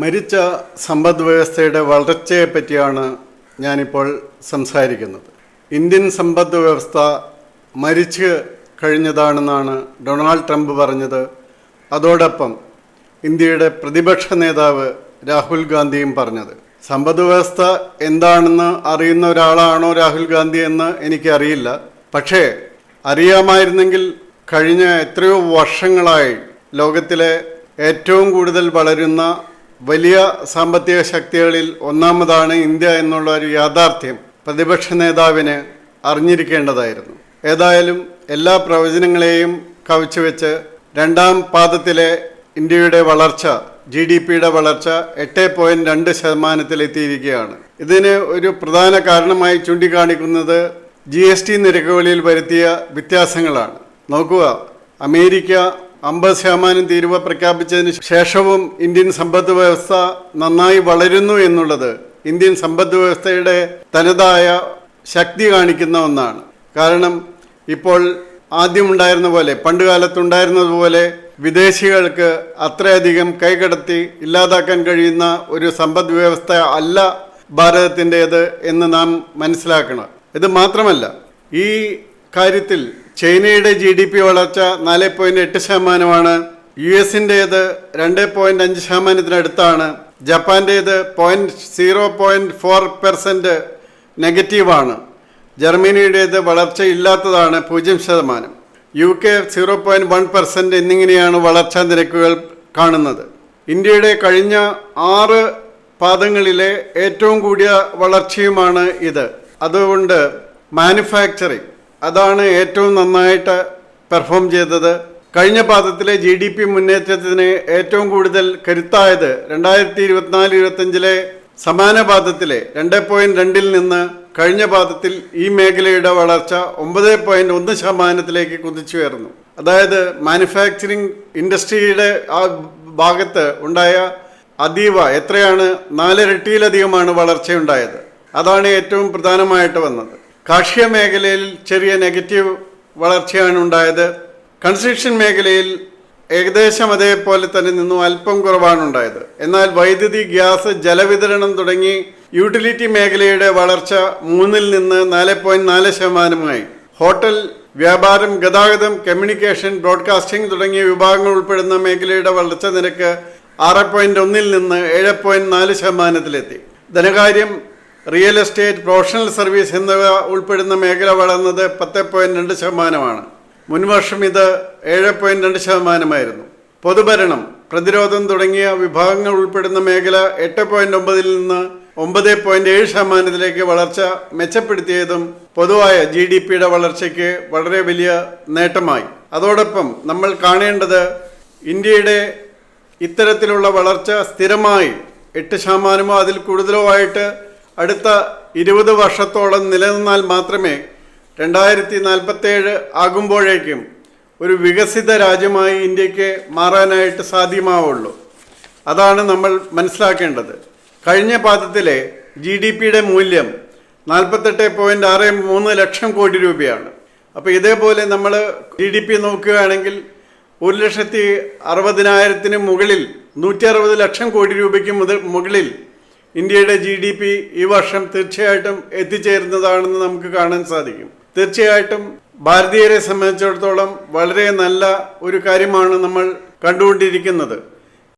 മരിച്ച സമ്പദ് വ്യവസ്ഥയുടെ വളർച്ചയെ പറ്റിയാണ് ഞാനിപ്പോൾ സംസാരിക്കുന്നത്. ഇന്ത്യൻ സമ്പദ് വ്യവസ്ഥ മരിച്ച് കഴിഞ്ഞതാണെന്നാണ് ഡൊണാൾഡ് ട്രംപ് പറഞ്ഞത്. അതോടൊപ്പം ഇന്ത്യയുടെ പ്രതിപക്ഷ നേതാവ് രാഹുൽ ഗാന്ധിയും പറഞ്ഞത്. സമ്പദ് വ്യവസ്ഥ എന്താണെന്ന് അറിയുന്ന ഒരാളാണോ രാഹുൽ ഗാന്ധി എന്ന് എനിക്കറിയില്ല. പക്ഷേ അറിയാമായിരുന്നെങ്കിൽ കഴിഞ്ഞ എത്രയോ വർഷങ്ങളായി ലോകത്തിലെ ഏറ്റവും കൂടുതൽ വളരുന്ന വലിയ സാമ്പത്തിക ശക്തികളിൽ ഒന്നാമതാണ് ഇന്ത്യ എന്നുള്ള ഒരു യാഥാർത്ഥ്യം പ്രതിപക്ഷ നേതാവിന് അറിഞ്ഞിരിക്കേണ്ടതായിരുന്നു. ഏതായാലും എല്ലാ പ്രവചനങ്ങളെയും കവച്ചുവെച്ച് രണ്ടാം പാദത്തിലെ ഇന്ത്യയുടെ വളർച്ച ജി ഡി പിയുടെ വളർച്ച എട്ട് പോയിന്റ് രണ്ട് ശതമാനത്തിലെത്തിയിരിക്കുകയാണ് ഇതിന് ഒരു പ്രധാന കാരണമായി ചൂണ്ടിക്കാണിക്കുന്നത് ജി എസ് ടി നിരക്കുകളിൽ വരുത്തിയ വ്യത്യാസങ്ങളാണ്. നോക്കുക അമേരിക്ക അമ്പത് ശതമാനം തീരുവ പ്രഖ്യാപിച്ചതിന് ശേഷവും ഇന്ത്യൻ സമ്പദ് വ്യവസ്ഥ നന്നായി വളരുന്നു എന്നുള്ളത് ഇന്ത്യൻ സമ്പദ് വ്യവസ്ഥയുടെ തനതായ ശക്തി കാണിക്കുന്ന ഒന്നാണ്. കാരണം ഇപ്പോൾ ആദ്യമുണ്ടായിരുന്ന പോലെ പണ്ട് കാലത്തുണ്ടായിരുന്നതുപോലെ വിദേശികൾക്ക് അത്രയധികം കൈകടത്തി ഇല്ലാതാക്കാൻ കഴിയുന്ന ഒരു സമ്പദ് വ്യവസ്ഥ അല്ല ഭാരതത്തിന്റേത് എന്ന് നാം മനസ്സിലാക്കണം. ഇത് മാത്രമല്ല ഈ കാര്യത്തിൽ ചൈനയുടെ ജി ഡി പി വളർച്ച നാല് പോയിന്റ് എട്ട് ശതമാനമാണ്. യു എസിന്റേത് രണ്ട് പോയിന്റ് അഞ്ച് ശതമാനത്തിനടുത്താണ്. ജപ്പാന്റേത് point zero point four percent നെഗറ്റീവാണ്. ജർമ്മനിയുടേത് വളർച്ച ഇല്ലാത്തതാണ് പൂജ്യം ശതമാനം. U K zero point one percent എന്നിങ്ങനെയാണ് വളർച്ചാ നിരക്കുകൾ കാണുന്നത്. ഇന്ത്യയുടെ കഴിഞ്ഞ ആറ് പാദങ്ങളിലെ ഏറ്റവും കൂടിയ വളർച്ചയുമാണ് ഇത്. അതുകൊണ്ട് മാനുഫാക്ചറിങ് അതാണ് ഏറ്റവും നന്നായിട്ട് പെർഫോം ചെയ്തത്. കഴിഞ്ഞ പാദത്തിലെ ജി ഡി പി മുന്നേറ്റത്തിന് ഏറ്റവും കൂടുതൽ കരുത്തായത് രണ്ടായിരത്തി ഇരുപത്തിനാല് ഇരുപത്തഞ്ചിലെ സമാന പാദത്തിലെ രണ്ട് പോയിന്റ് രണ്ടിൽ നിന്ന് കഴിഞ്ഞ പാദത്തിൽ ഈ മേഖലയുടെ വളർച്ച ഒമ്പത് പോയിന്റ് ഒന്ന് ശതമാനത്തിലേക്ക് കുതിച്ചുയർന്നു. അതായത് മാനുഫാക്ചറിംഗ് ഇൻഡസ്ട്രിയുടെ ആ ഭാഗത്ത് ഉണ്ടായ അതീവ എത്രയാണ്? നാലിരട്ടിയിലധികമാണ് വളർച്ചയുണ്ടായത്. അതാണ് ഏറ്റവും പ്രധാനമായിട്ട് വന്നത്. കാർഷിക മേഖലയിൽ ചെറിയ നെഗറ്റീവ് വളർച്ചയാണ് ഉണ്ടായത്. കൺസ്ട്രക്ഷൻ മേഖലയിൽ ഏകദേശം അതേപോലെ തന്നെ നിന്നും അല്പം കുറവാണ് ഉണ്ടായത്. എന്നാൽ വൈദ്യുതി ഗ്യാസ് ജലവിതരണം തുടങ്ങി യൂട്ടിലിറ്റി മേഖലയുടെ വളർച്ച മൂന്നിൽ നിന്ന് നാല് പോയിന്റ് നാല് ശതമാനമായി. ഹോട്ടൽ വ്യാപാരം ഗതാഗതം കമ്മ്യൂണിക്കേഷൻ ബ്രോഡ്കാസ്റ്റിംഗ് തുടങ്ങിയ വിഭാഗങ്ങൾ ഉൾപ്പെടുന്ന മേഖലയുടെ വളർച്ച നിരക്ക് ആറ് പോയിന്റ് ഒന്നിൽ നിന്ന് ഏഴ് പോയിന്റ് നാല് ശതമാനത്തിലെത്തി. ധനകാര്യം റിയൽ എസ്റ്റേറ്റ് പ്രൊഫഷണൽ സർവീസ് എന്നിവ ഉൾപ്പെടുന്ന മേഖല വളർന്നത് പത്ത് പോയിന്റ് രണ്ട് ശതമാനമാണ്. മുൻവർഷം ഇത് ഏഴ് പോയിന്റ് രണ്ട് ശതമാനമായിരുന്നു. പൊതുഭരണം പ്രതിരോധം തുടങ്ങിയ വിഭാഗങ്ങൾ ഉൾപ്പെടുന്ന മേഖല എട്ട് പോയിന്റ് ഒമ്പതിൽ നിന്ന് ഒമ്പത് പോയിന്റ് ഏഴ് ശതമാനത്തിലേക്ക് വളർച്ച മെച്ചപ്പെടുത്തിയതും പൊതുവായ ജി ഡി പിയുടെ വളർച്ചയ്ക്ക് വളരെ വലിയ നേട്ടമായി. അതോടൊപ്പം നമ്മൾ കാണേണ്ടത് ഇന്ത്യയുടെ ഇത്തരത്തിലുള്ള വളർച്ച സ്ഥിരമായി എട്ട് ശതമാനമോ അതിൽ കൂടുതലോ ആയിട്ട് അടുത്ത ഇരുപത് വർഷത്തോളം നിലനിന്നാൽ മാത്രമേ രണ്ടായിരത്തി നാൽപ്പത്തേഴ് ആകുമ്പോഴേക്കും ഒരു വികസിത രാജ്യമായി ഇന്ത്യയ്ക്ക് മാറാനായിട്ട് സാധ്യമാവുള്ളൂ. അതാണ് നമ്മൾ മനസ്സിലാക്കേണ്ടത്. കഴിഞ്ഞ പാദത്തിലെ ജി ഡി പിയുടെ മൂല്യം നാൽപ്പത്തെട്ട് പോയിന്റ് ആറ് മൂന്ന് ലക്ഷം കോടി രൂപയാണ്. അപ്പോൾ ഇതേപോലെ നമ്മൾ ജി ഡി പി നോക്കുകയാണെങ്കിൽ ഒരു ലക്ഷത്തി അറുപതിനായിരത്തിന് മുകളിൽ നൂറ്റി അറുപത് ലക്ഷം കോടി രൂപയ്ക്ക് മുതൽ മുകളിൽ ഇന്ത്യയുടെ ജി ഡി പി ഈ വർഷം തീർച്ചയായിട്ടും എത്തിച്ചേരുന്നതാണെന്ന് നമുക്ക് കാണാൻ സാധിക്കും. തീർച്ചയായിട്ടും ഭാരതീയരെ സംബന്ധിച്ചിടത്തോളം വളരെ നല്ല ഒരു കാര്യമാണ് നമ്മൾ കണ്ടുകൊണ്ടിരിക്കുന്നത്.